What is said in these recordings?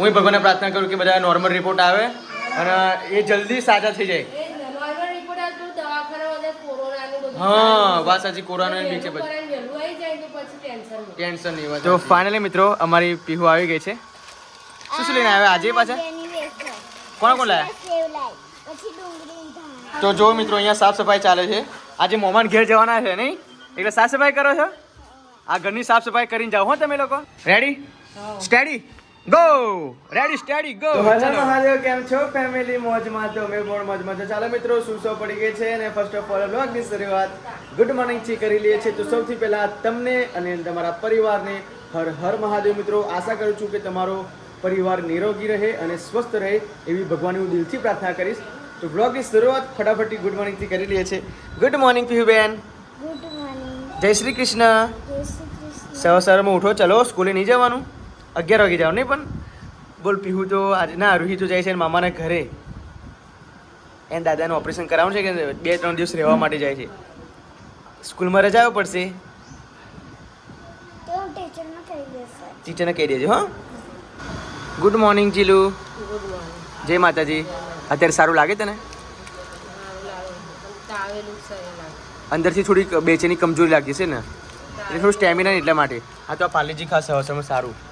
હું ભગવાનને પ્રાર્થના કરું કે બધા નોર્મલ રિપોર્ટ આવે અને એ જલ્દી સાજા થઈ જાય. એ નોર્મલ રિપોર્ટ આવે તો દવાખાના બધે કોરોનાનું બધું હા વાત સાચી કોરોના બીક છે પછી. કરાઈને વહેલું આવી જાય તો પછી ટેન્શન નહીં. તો ફાઇનલી મિત્રો અમારી પીહુ આવી ગઈ છે. શું શું લઈને આવ્યા? આજે પાછા? કોણ કોણ લાયા? તો જો મિત્રો અહીંયા સાફ સફાઈ ચાલે છે. આજે મોમાન ઘેર જવાના છે નહીં? એટલે સાફ સફાઈ કરો છો? આ ઘરની સાફ સફાઈ કરીને જાઓ હો તમે લોકો. Ready steady go ready steady go હર મહાદેવ કેમ છો? ફેમિલી મોજમાં તો અમે પણ મોજમાં તો ચાલો મિત્રો સુસો પડી ગઈ છે? અને ફર્સ્ટ ઓફ ઓલ બ્લોગની શરૂઆત ગુડ મોર્નિંગથી કરી લઈએ છીએ. તો સૌથી પહેલા તમને અને તમારા પરિવારને હર હર મહાદેવ મિત્રો આશા કરું છું કે તમારો પરિવાર નિરોગી રહે અને સ્વસ્થ રહે એવી ભગવાનની હું દિલથી પ્રાર્થના કરીશ. તો બ્લોગની શરૂઆત ફટાફટી ગુડ મોર્નિંગથી કરી લઈએ છીએ. Good morning Pihuben good morning જય શ્રી કૃષ્ણ. જય શ્રી કૃષ્ણ. સવાર સવારમાં ઉઠો ચલો સ્કૂલે નહીં જવાનું? અગિયાર વાગે જાવ નહીં પણ બોલ પીહુ તો આજે ના રૂહી તો જાય છે મામાના ઘરે. એને દાદાનું ઓપરેશન કરાવવાનું છે કે બે ત્રણ દિવસ રહેવા માટે જાય છે? સ્કૂલમાં રજા આવવી પડશે? ટીચરને કહી દેજો હા. ગુડ મોર્નિંગ જીલુ જય માતાજી. અત્યારે સારું લાગે તને? અંદરથી થોડીક બેચેની કમજોરી લાગી છે ને? એટલે થોડું સ્ટેમિના એટલા માટે. હા. તો આ પાલેજી ખાસ હવામાં સારું.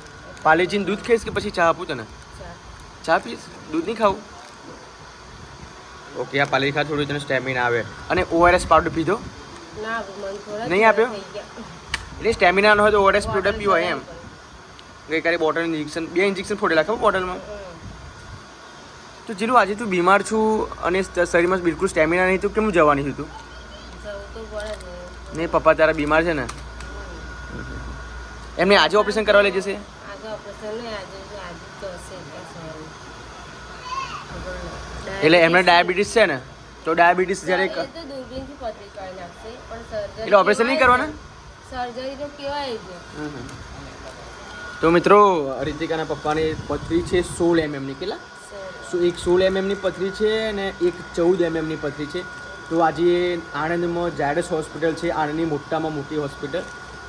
પાલેજીને દૂધ ખાઈશ કે પછી ચા આપું તને? ચા. ચા પીશ. દૂધ નહીં ખાવું? ઓકે આ પાલેજી ખા થોડું તને સ્ટેમિના આવે. અને ઓઆરએસ પાવડર પીધો? ના મને થોડા નહીં આપ્યો? એટલે સ્ટેમિના ન હોય તો ઓઆરએસ પાવડર પીવો એમ. ગઈકાલે બોટલ ઇન્જેક્શન બે ઇન્જેક્શન ફોડેલા ખબર બોટલમાં? તો જીલું આજે તું બીમાર છું અને શરીરમાં બિલકુલ સ્ટેમિના નહીં તો કેમ જવાની છું તું. નહીં પપ્પા તારા બીમાર છે ને? એમને આજે ઓપરેશન કરવા લઈ જશે? એટલે એમને ડાયાબિટીસ છે ને તો ડાયાબિટીસ જ્યારે એટલે ઓપરેશન નહીં કરવાના? સર્જરી તો કેવાય છે તો મિત્રો રીતિકાના પપ્પાની પથરી છે સોળ એમએમની કેટલા? એક સોળ એમએમની પથરી છે અને એક ચૌદ એમએમની પથરી છે. તો આજે આણંદમાં જાયડસ હોસ્પિટલ છે આણંદની મોટામાં મોટી હોસ્પિટલ.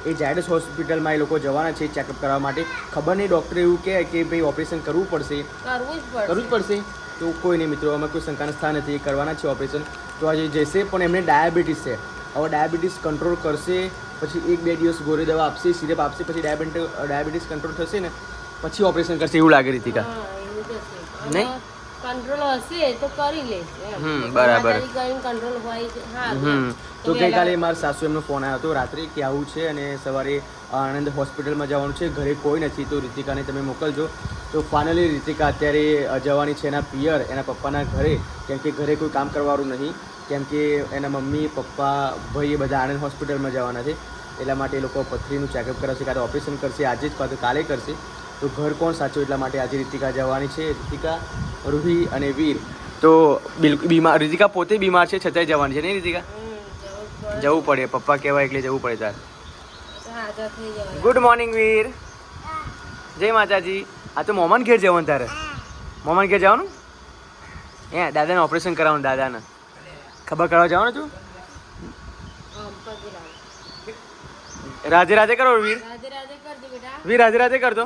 એ જાયડસ હોસ્પિટલમાં એ લોકો જવાના છે ચેકઅપ કરવા માટે. ખબર નહીં ડૉક્ટર એવું કહે કે ભાઈ ઓપરેશન કરવું પડશે. કરવું જ પડશે. તો કોઈ નહીં મિત્રો અમે કોઈ શંકાના સ્થાન નથી. એ કરવાના છે ઓપરેશન તો આજે જશે પણ એમને ડાયાબિટીસ છે. હવે ડાયાબિટીસ કંટ્રોલ કરશે પછી એક બે દિવસ ગોળી દવા આપશે સિરપ આપશે પછી ડાયાબિટી ડાયાબિટીસ કંટ્રોલ થશે ને પછી ઓપરેશન કરશે એવું લાગે રીતિકા. નહીં? કંટ્રોલ હશે તો કરી લેશે હમ, બરાબર. કરીને કંટ્રોલ હોય હા હમ તો ગઈકાલે મારા સાસુ એમનો ફોન આવ્યો હતો રાત્રે કે આવું છે અને સવારે આણંદ હોસ્પિટલમાં જવાનું છે ઘરે કોઈ નથી. તો રીતિકાને તમે મોકલજો. તો ફાઇનલી રીતિકા અત્યારે જવાની છે એના પિયર એના પપ્પાના ઘરે. કેમ કે ઘરે કોઈ કામ કરવાનું નહીં. કેમ કે એના મમ્મી પપ્પા ભાઈ એ બધા આણંદ હોસ્પિટલમાં જવાના છે. એટલા માટે એ લોકો પથરીનું ચેકઅપ કરાવશે કાં તો ઓપરેશન કરશે આજે જ કાં તો કાલે કરશે. તો ઘર કોણ સાચું એટલા માટે આજે રીતિકા જવાની છે? રીતિકા રૂહી અને વીર. તો બિલકુલ બીમાર રીતિકા પોતે બીમાર છે છતાંય જવાની છે નહીં રીતિકા? જવું પડે. પપ્પા કહેવાય એટલે જવું પડે તાર. Good morning Veer. જય માતાજી. આ તો મોમાન ઘેર જવાનું તારે. મોમાન ઘેર જવાનું? એ દાદાને ઓપરેશન કરાવવાનું દાદાને. ખબર કરવા જવાનું તું? રાજે રાધે રાધે કરો વીર. કરજો વીર રાધે રાધે કરતો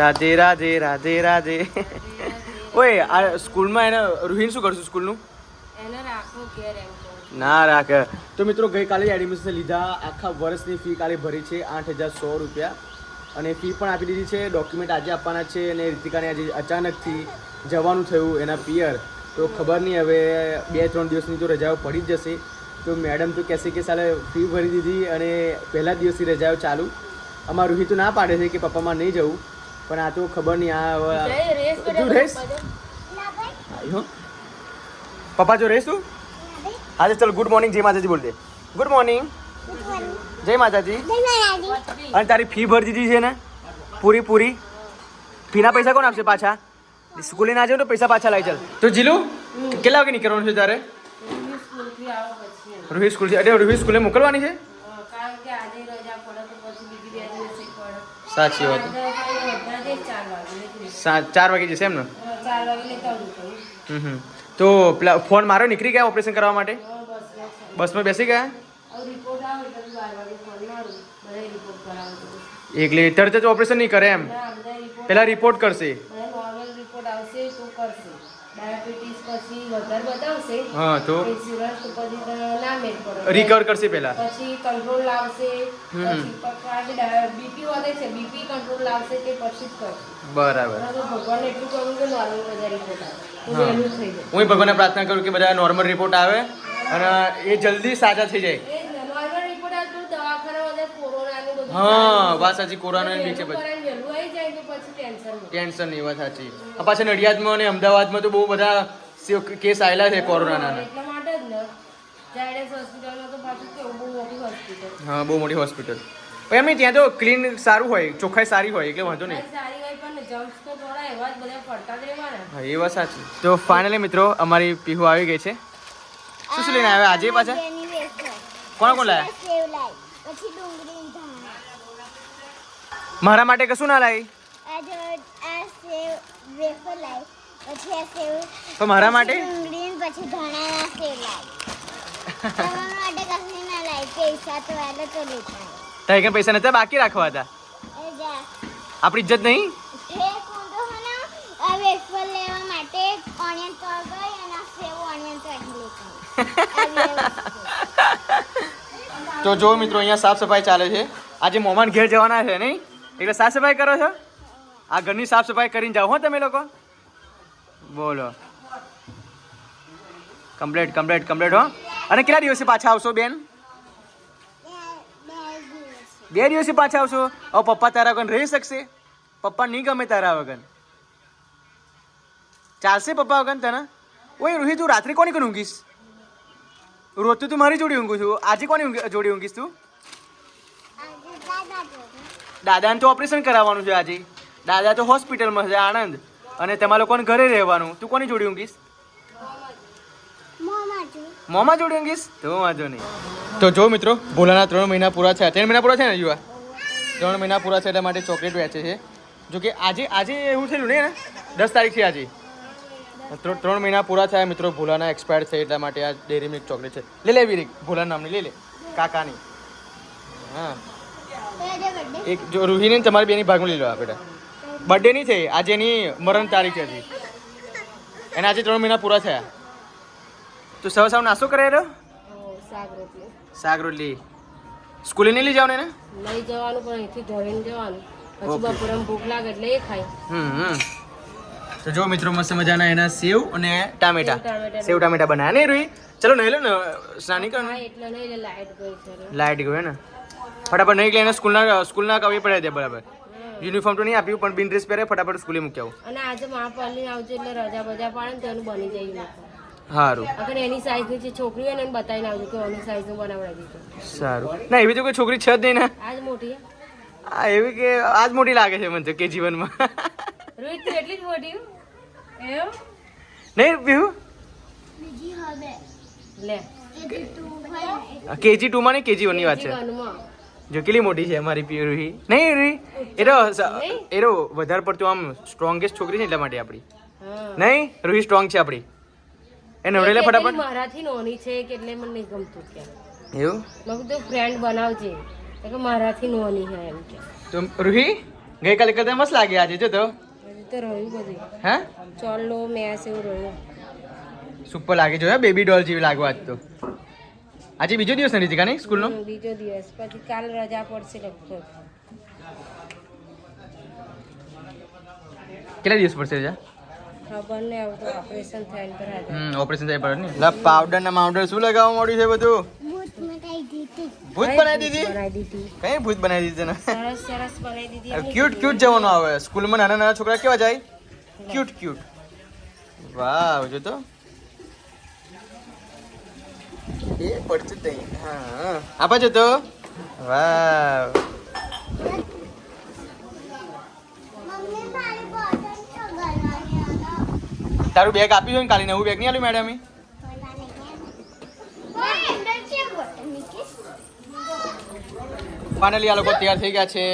રાધે રાધે રાધે રાધે. ઓય આ સ્કૂલમાં એને રૂહીન શું કરશું સ્કૂલનું? એને રાખો ઘેર એમ ના રાખે. તો મિત્રો ગઈકાલે એડમિશન લીધા આખા વર્ષની ફી કાલે ભરી છે આઠ હજાર સો રૂપિયા. અને ફી પણ આપી દીધી છે ડોક્યુમેન્ટ આજે આપવાના છે અને રીતિકાને આજે અચાનકથી જવાનું થયું એના પિયર. તો ખબર નહીં હવે બે ત્રણ દિવસની તો રજાઓ પડી જ જશે. તો મેડમ તો કહેશે કે સાલે ફી ભરી દીધી અને પહેલા દિવસથી રજાઓ ચાલુ. અમારું રોહિત તો ના પાડે છે કે પપ્પામાં નહીં જવું. પણ આ તો ખબર નહીં આ તું રેસ? પપ્પા જો. ના ભાઈ આઈ હો. પપ્પા જો રેસ તું? આજે ચલ ગુડ મોર્નિંગ જય માતાજી બોલ દે. ગુડ મોર્નિંગ જય માતાજી. જય માતાજી પતરી. અને તારી ફી ભરી દીધી છે ને? પૂરી પૂરી. ફીના પૈસા કોણ આપશે પાછા? સ્કૂલે ના જાવ તો પૈસા પાછા લાવી ચાલ. તો જીલુ કેટલા વાગે નીકળવાનું છે તારે. રૂહી સ્કૂલ અરે રૂહી સ્કૂલે મોકલવાની છે? સાચી વાત. ચાર વાગે જશે એમ ને. હમ તો પેલા ફોન મારો નીકળી ગયા ઓપરેશન કરવા માટે? બસમાં બેસી ગયા? એક લીટર જ ઓપરેશન નહીં કરે એમ. પહેલા રિપોર્ટ કરશે અને નોર્મલ રિપોર્ટ આવશે તો કરશે ડાયાબિટીસ પછી વધારે બતાવશે. હા તો? ઇન્સ્યોરન્સ પછી ના મેળ પડે. રિકવર કરશે પહેલા? પછી કંટ્રોલ. પછી બીપી વધે છે. બીપી કંટ્રોલ લાવશે તે પછી જ કરશે. બરાબર. ભગવાન એટલું કહું કે નોર્મલ બધા રિપોર્ટ આવે. હા. ભગવાનને પ્રાર્થના કરું કે બધા નોર્મલ રિપોર્ટ આવે અને એ જલ્દી સાજા થઈ જાય. નોર્મલ રિપોર્ટ આવે તો દવાખાના બધા કોરોનાનું બધું હા વાત સાચી કોરોના નીચે બી છે પછી. ટેન્શન નહીં વાત સાચી. આ પાછા નડિયાદમાં અને અમદાવાદમાં તો બહુ બધા કેસ આવેલા છે કોરોનાના. એટલા માટે જ ને. ઝાયડસ હોસ્પિટલમાં તો પાછું કેવું બહુ મોટી હોસ્પિટલ. હા બહુ મોટી હોસ્પિટલ. પણ એમ ત્યાં તો ક્લીન સારું હોય ચોખ્ખાઈ સારી હોય એટલે વાંધો નહીં. સારી હોય પણ જમ્સ તો થોડા એવા જ બધા પડતા જ રહેવાના. હા એ વાત સાચી. તો ફાઇનલી મિત્રો અમારી પીહુ આવી ગઈ છે. શું શું લઈને આવ્યા? આજે પાછા? કોણ કોણ લાવ્યા પછી ડુંગળી મારા માટે કશું ના લાવી આ આ સેવ વેફર લાઈ. પછી આ સેવ તો મારા માટે? પછી ડુંગળી પછી ધાણાના સેવ લાઈ. તમારા માટે કશું ના લાઈ. પૈસા તો આલે તો લેતા આય. તારી પૈસા નતા બાકી રાખવા હતા. આપણી ઇજ્જત નહીં. તો જો મિત્રો અહીંયા સાફ સફાઈ ચાલે છે. આજે મોમાન ઘેર જવાના છે નહીં? એટલે સાફ સફાઈ કરો છો? આ ઘરની સાફ સફાઈ કરીને જાઓ હો તમે લોકો. બોલો. કમ્પ્લેટ કમ્પ્લેટ કમ્પ્લેટ હો. અને કેટલા દિવસે પાછા આવશો બેન? બે- દિવસે પાછા આવશો? હવે પપ્પા તારા વગર રહી શકશે? પપ્પા નહીં ગમે તારા વગર. ચાલશે પપ્પા વગર તને? ઓય રોહિત તું રાત્રે કોની કોની ઊંઘીશ? રોજ તો તું મારી જોડી ઊંઘું છું. આજે કોની જોડી ઊંઘીશ તું. દાદાને તો ઓપરેશન કરાવવાનું છે આજે. દાદા તો હોસ્પિટલમાં છે આણંદ. અને તમારા લોકોને ઘરે રહેવાનું. તું કોની જોડી ઊંઘીશ? મોમા જોડી ઊંઘીશ? તો વાંધો નહીં. તો જો મિત્રો ભોલાના ત્રણ મહિના પૂરા છે ત્રણ મહિના પૂરા છે ને યુવા ત્રણ મહિના પૂરા છે એટલા માટે ચોકલેટ વેચે છે. જો કે આજે આજે એવું થયેલું ને? દસ તારીખ છે આજે. ત્રણ ત્રણ મહિના પૂરા થયા મિત્રો ભોલાના એક્સપાયર થઈ એટલા માટે આ ડેરી મિલ્ક ચોકલેટ છે. લે લે વીરી ભોલા નામની લે લે. કાકાની. હા? એક જો રૂહીને તમારી બેની ભાગમાં લઈ લો આ બેટા. બર્થડે નહીં થઈ આજે એની મરણ તારીખ હતી એને આજે ત્રણ મહિના પૂરા થયા. તો સવાર સવાર નાસ્તો કરે રહ્યો? શાક રોટલી. સ્કૂલે નહીં લઈ જવાનું એને? લઈ જવાનું પણ અહીંથી ધોઈને જવાનું. પછી બપોરે ભૂખ લાગે એટલે એ ખાય. હમ હમ. તો જો મિત્રો મસ્ત મજાના એના સેવ અને ટામેટા. સેવ ટામેટા. સેવ બનાવ્યા નહીં રૂહી? ચલો નહીં લો ને સ્નાની કર લાઈટ ગઈ લાઈટ ગયો ને. ફટાફટ નહીં એટલે એને સ્કૂલના સ્કૂલના કવી પડે દે બરાબર. યુનિફોર્મ તો નહીં આપ્યું પણ બિન ડ્રેસ પહેરે ફટાફટ સ્કૂલે મૂકી આવું. અને આજે મહાપાલની આવજો એટલે રજા બજા પાડે ને તેનું બની જાય. સારું અગર એની સાઈઝની જે છોકરી હોય ને એને બતાવીને આવજો કે આની સાઈઝનું બનાવડાવી દીધું. સારું. ના એવી તો કોઈ છોકરી છે જ નહીં ને. આજ મોટી હે? આ એવી કે આજ મોટી લાગે છે મને તો કે જીવનમાં. રોહિત તું એટલી જ મોટી એમ નહીં પીવું બીજી હવે. લે. કેજી જે માં ને, કેજી ટુમાં ની કેજી વનની વાત છે. જો કેટલી મોટી છે અમારી પ્યુરી? રૂહી નહીં. રૂહી એ તો એ તો વધારે પડતું આમ સ્ટ્રોંગેસ્ટ છોકરી છે એટલા માટે આપણી. નહીં? રૂહી સ્ટ્રોંગ છે આપણી એ નવડે લે ફટાફટ. મારાથી નોની છે કે એટલે મને નહીં ગમતું કે. એવું? મેં કીધું ફ્રેન્ડ બનાવજે. કે મારાથી નોની છે એમ કે. તો રૂહી ગઈકાલે કરતા મસ્ત લાગે આજે જો તો. તો રહ્યું બધું. હા? ચોલ્લો મેસ એવું રહ્યું સુપર લાગે જો બેબી ડોલ જેવી લાગવા આજ તો. આજે બીજો દિવસ નથી કા નહીં સ્કૂલનો? બીજો દિવસ. પછી કાલ રજા પડશે લગભગ. કેટલા દિવસ પડશે રજા? ખબર નહીં આવતો ઓપરેશન થાય પર હમ ઓપરેશન થાય પર નહીં લા પાવડર ના માવડર શું લગાવવા મળ્યું છે બધું? ભૂત મટાઈ દીધી. ભૂત બનાવી દીધી? બનાવી દીધી? કઈ ભૂત બનાવી દીધી તને સરસ સરસ બનાવી દીધી. ક્યુટ ક્યુટ જવાનું આવે. સ્કૂલમાં નાના નાના છોકરા કેવા જાય? ક્યુટ ક્યુટ વાહ જો તો એ પડતું નહીં. હા. આપા જો તો? વાવ. તારું બેગ આપી છે ને કાલે નવું બેગ નહીં આપ્યું મેડમ? ફાઇનલી આ લોકો તૈયાર થઈ ગયા છે.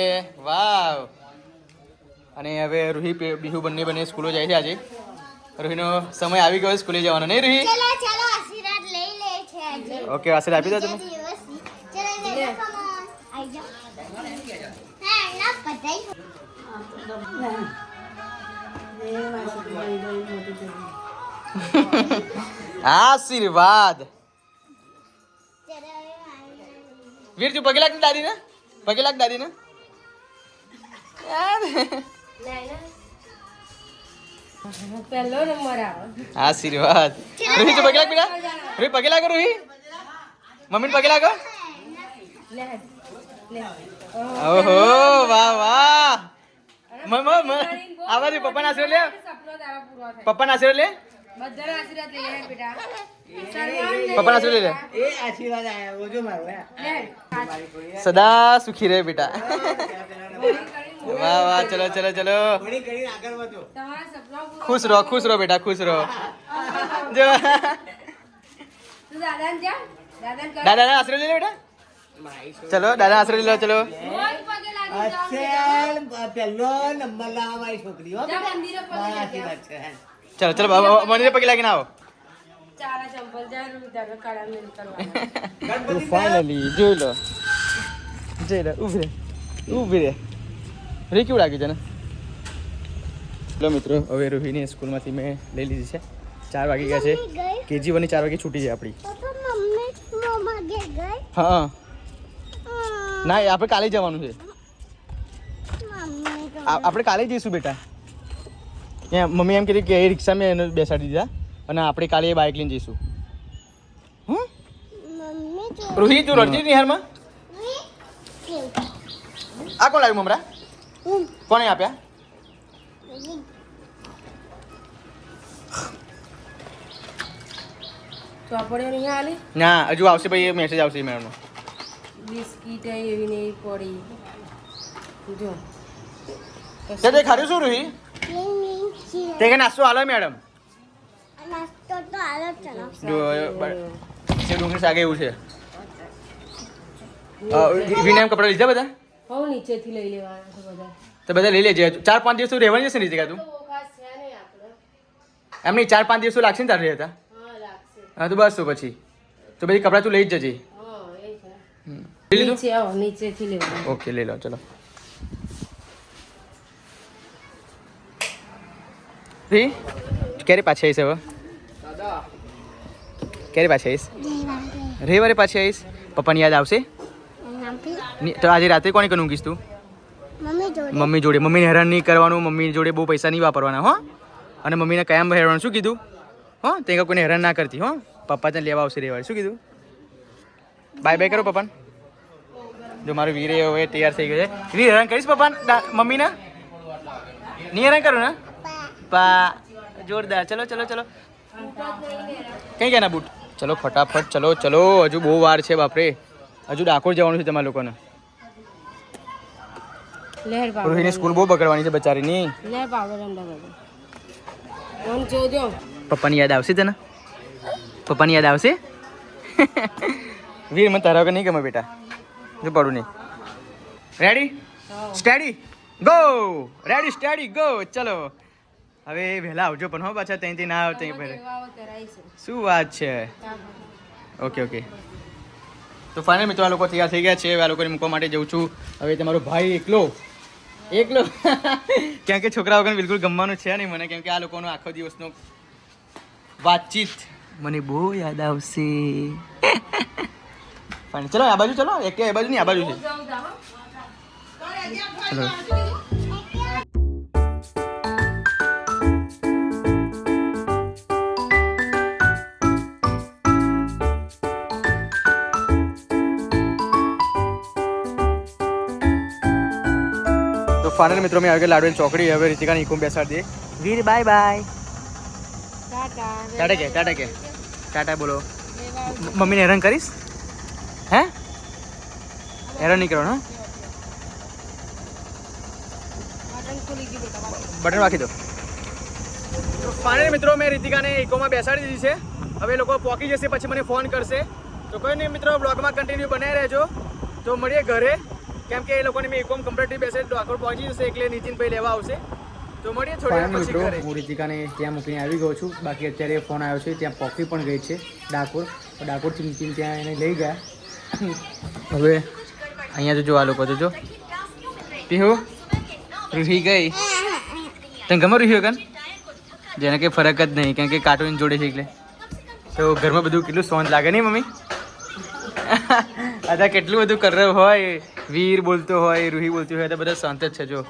વાવ. અને હવે રૂહી બિહુ બીહુ બંને બંને સ્કૂલો જાય છે આજે. રૂહીનો સમય આવી ગયો સ્કૂલે જવાનો. નહીં રૂહી ચલો ચલો આશીર્વાદ લઈ લે છે આજે ઓકે વાસી આપી દો તમે આશીર્વાદ. ત્યારે હવે મારી વીર તું પગે લાગ ને દાદીને? પગે લાગ દાદીને? યાર. પહેલો નંબર આવે. આશીર્વાદ. રૂહી તું પગે લાગ બેટા? રોહી પગે લાગો રોહી? મમ્મીને પગે લાગો? લે લે ઓહો વાહ વાહ. મ મ મ. આ બાજુ પપ્પાના આશીર્વાદ લે. પપ્પાના આશીર્વાદ લે. બધાના આશીર્વાદ લે બેટા. પપ્પાના આશીર્વાદ લે. એ આશીર્વાદ આયા ઓજો મારો સદા સુખી રહે બેટા. વાહ વાહ ચલો ચલો ચલો. ઘણી કરીને આગળ વધો. તમારા સપના પૂરો ખુશ રહો ખુશ રહો બેટા ખુશ રહો. જો. દાદા દાદા આશીર્વાદ લે બેટા. ચલો દાદા આશરો લઈ લો ચલો. ચલો ચલો બાબા મંદિરે પગે લાગીને આવો. ફાઇનલી જોઈ લો. જોઈ લો ઊભી રે ઊભી રે. રે કેવું લાગ્યું છે ને ચલો મિત્રો હવે રોહિણી સ્કૂલમાંથી મેં લઈ લીધી છે. ચાર વાગી ગયા છે. કેજી વનની ચાર વાગે છૂટી છે આપણી. હા. ના એ આપણે કાલે જવાનું છે. મમ્મી તો આ- આપણે કાલે જઈશું બેટા. ત્યાં મમ્મી એમ કીધી કે એ રિક્ષામાં એને બેસાડી દીધા અને આપણે કાલે એ બાઇક લઈને જઈશું. રોહિત તું રડતી નિહારમાં આ કોણ લાવ્યું મમરા. કોણે આપ્યા? ચોપડીઓ નહીં આલી? ના હજુ આવશે ભાઈ મેસેજ આવશે મેડમનો. બિસ્કીટ એવી નહીં પડી. જો. તે તે ખાધું શું રૂહી. તે કે નાસ્તો આલો મેડમ. નાસ્તો તો આલો ચલો ડુંગળી શાક એવું છે. અ, કપડા લીધા બધા? હવ નીચેથી લઈ લેવાના છે બધા. તો બધા લઈ લેજે. ચાર પાંચ દિવસ તું રહેવાની જશે ને જગ્યા તું? તો ખાસ છે નહીં આપણે. એમ નહીં ચાર પાંચ દિવસ તો લાગશે ને તારે રહેતા હા લાગશે. હા તો બસ તો પછી. તો પછી કપડાં તું લઈ જ જજે. હા એ છે. હમ. લઈ લીધું? નીચે આવો નીચેથી લેવાનું ઓકે લઈ લો ચલો. રી ક્યારે પાછી આવીશ હવે? ક્યારે પાછી આવીશ? રવિવારે. પાછી આવીશ? પપ્પાની યાદ આવશે? ની- તો આજે રાત્રે કોને કનું ઊંઘીશ તું? મમ્મી જોડે. મમ્મીને હેરાન નહીં કરવાનું મમ્મી જોડે બહુ પૈસા નહીં વાપરવાના હો? અને મમ્મીને કાયમ હેરાન શું કીધું? હો તે કોઈને હેરાન ના કરતી હો? પપ્પા તને લેવા આવશે રેવાડે. શું કીધું? બાય બાય કરો પપ્પાને. જો મારું વીરે હવે તૈયાર થઈ ગયો છે. વીર હેરાન કરીશ પપ્પા મમ્મીને? નહીં હેરાન કરું ને? પા. જોરદાર. ચલો ચલો ચલો. કઈ ગયા ના બૂટ? ચલો ફટાફટ ચલો ચલો. હજુ બહુ વાર છે બાપરે. હજુ ડાકોર જવાનું છે તમારા લોકોને. લહેર રોહિણી સ્કૂલ બહુ બગડવાની છે બચારીની. લહેર પાવડર અંદર બધું આમ જોજો. પપ્પાની યાદ આવશે તને? પપ્પાની યાદ આવશે? વીર મને તારા વગર નહીં ગમે બેટા. જો પડું નહીં ready steady go ready steady go ચલો. હવે વહેલા આવજો પણ હો પાછા ત્યાંથી ના આવ ત્યાં પહેલે શું વાત છે? ઓકે ઓકે તો ફાઇનલ મિત્રો આ લોકો તૈયાર થઈ ગયા છે. હવે આ લોકોને મૂકવા માટે જઉં છું. હવે તમારો ભાઈ એકલો એકલો. કેમ કે છોકરા વગર બિલકુલ ગમવાનું છે નહીં મને કેમ કે આ લોકોનો આખો દિવસનો વાતચીત મને બહુ યાદ આવશે. પણ ચલો આ બાજુ ચલો. એક એ બાજુ નહીં આ બાજુ છે. ચલો. ફાઇનલ મિત્રો મેં આગળ લાડુ ચોકડી. હવે રીતિકાને ઇકુમ બેસાડી દે વીર બાય બાય. ટાટા ટાટા કે ટાટા કે. ટાટા બોલો. મમ્મીને હેરાન કરીશ? હે? હેરાન નહીં કરવાનું બટન ખુલી ગયું બેટા બટન. રાખી દો. તો ફાઇનલ મિત્રો મેં રીતિકાને ઇકોમાં બેસાડી દીધી છે. હવે લોકો પહોંચી જશે પછી મને ફોન કરશે. તો કોઈ નહીં મિત્રો બ્લોગમાં કન્ટિન્યુ બનાવી રહેજો. તો મળીએ ઘરે. કેમ કે એ લોકોને મેં ઇકોમ કમ્પ્લીટલી બેસે ડાકોર પહોંચી જશે એટલે નીતિનભાઈ લેવા આવશે. તો મળીએ થોડી વાર પછી ઘરે. હું રીતિકાને ત્યાં મૂકીને આવી ગયો છું. બાકી અત્યારે ફોન આવ્યો છે ત્યાં પોકી પણ ગઈ છે ડાકોર. તો ડાકોરથી નીતિન ત્યાં એને લઈ ગયા. હવે અહીંયા તો જો આ લોકો જોજો. જો પીહુ. રૂહી ગઈ. તને ગમે રૂહી વગર? જેને કંઈ ફરક જ નહીં કારણ કે કાર્ટૂન જોડે છે એટલે. તો ઘરમાં બધું કેટલું સોંત લાગે નહીં મમ્મી? અદા કેટલું બધું કરવ હોય વીર બોલતો હોય રૂહી બોલતી હોય તો બધા શાંત જ છે જો.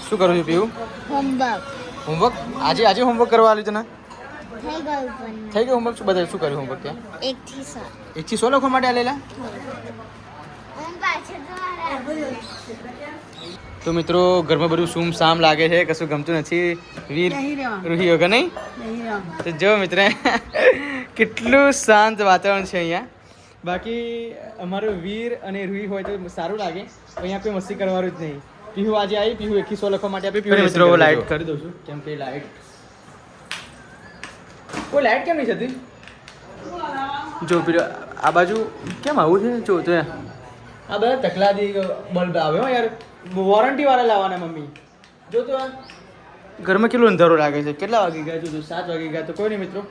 શું કરું છું પીવું હોમવર્ક હોમવર્ક આજે આજે હોમવર્ક કરવા આવ્યું તને? થઈ ગયું થઈ ગયું હોમવર્ક શું બધા શું કર્યું હોમવર્ક ત્યાં? એક થી સો એકથી સો લખવા માટે આલેલા? તો મિત્રો ઘરમાં બધું સૂમ સામ લાગે છે કશું ગમતું નથી. વીર રૂહી વગર નહીં? તો જો મિત્ર કેટલું શાંત વાતાવરણ છે અહીંયા. બાકી અમારો વીર અને રૂહી હોય તો સારું લાગે. અહીંયા કોઈ મસ્તી કરવાનું જ નહીં. પીહુ આજે આવી પીહુ એકથી સો લખવા માટે આપી પીહુ મિત્રો લાઈટ કરી દઉં છું. કેમ કે લાઈટ કોઈ લાઈટ કેમ નહીં જતી? જો પીરો આ બાજુ કેમ આવું છે? જો તો આ બધા તકલાદી બલ્બ આવે હો યાર. વોરંટી વાળા લાવવાના મમ્મી. જો તો ઘરમાં કેટલું અંધારું લાગે છે? કેટલા વાગી ગયા જો સાત વાગી ગયા તો કોઈ નહીં મિત્રો.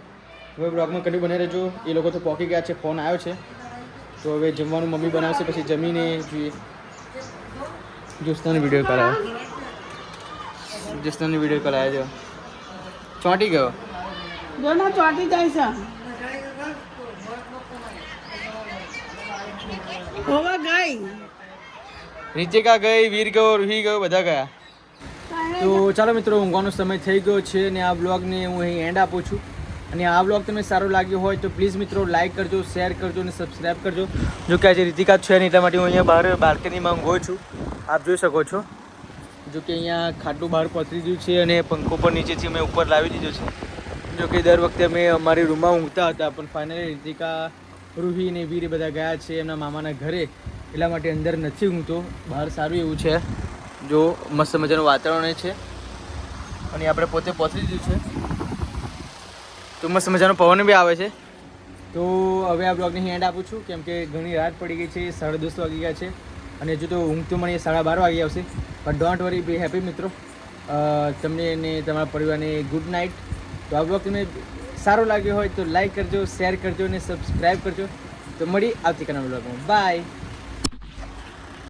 હવે બ્લોગમાં કન્ટિન્યુ બને રહેજો. એ લોકો તો પહોંચી ગયા છે ફોન આવ્યો છે. તો હવે જમવાનું મમ્મી બનાવશે પછી જમીને જોઈએ. જોસ્તાનો વીડિયો કરાયો જોસ્તાનો વીડિયો કરાયો જો ચોંટી ગયો? જોના ચોંટી જાય છે. હોવા ગઈ. રીચિકા ગઈ વીર ગયો રૂહી ગયો બધા ગયા. તો ચાલો મિત્રો ઊંઘવાનો સમય થઈ ગયો છે ને આ બ્લોગને હું અહીં એન્ડ આપું છું. અને આ બ્લોગ તમને સારો લાગ્યો હોય તો પ્લીઝ મિત્રો લાઇક કરજો શેર કરજો અને સબસ્ક્રાઈબ કરજો. જો કે આજે રીતિકા છે નહીં એટલા માટે હું અહીંયા બહાર બાલ્કનીમાં ઊંઘો છું. આપ જોઈ શકો છો. જો કે અહીંયા ખાટું બહાર પથરી દીધું છે અને પંખો પણ નીચેથી મેં ઉપર લાવી દીધો છે. જો કે દર વખતે અમે અમારી રૂમમાં ઊંઘતા હતા, પણ ફાઇનલી રીતિકા, રૂહી ને વીર બધા ગયા છે એમના મામાના ઘરે. એટલા માટે અંદર નથી ઊંઘતો. બહાર સારું એવું છે. જો મસ્ત મજાનું વાતાવરણ છે. અને આપણે પોતે પહોંચી દીધું છે. તો મસ્ત મજાનો પવન બી આવે છે. તો હવે આ બ્લોગની હેન્ડ આપું છું. કેમ કે ઘણી રાત પડી ગઈ છે, સાડા દસ વાગી ગયા છે. અને હજુ તો ઊંઘ તો મને સાડા બાર વાગી આવશે. પણ ડોન્ટ વરી બી હેપી મિત્રો. તમને અને તમારા પરિવારને ગુડ નાઇટ તો આ બ્લોગ તમને સારો લાગ્યો હોય તો લાઈક કરજો શેર કરજો અને સબસ્ક્રાઈબ કરજો. તો મળી આવતીકાલના બ્લોગમાં બાય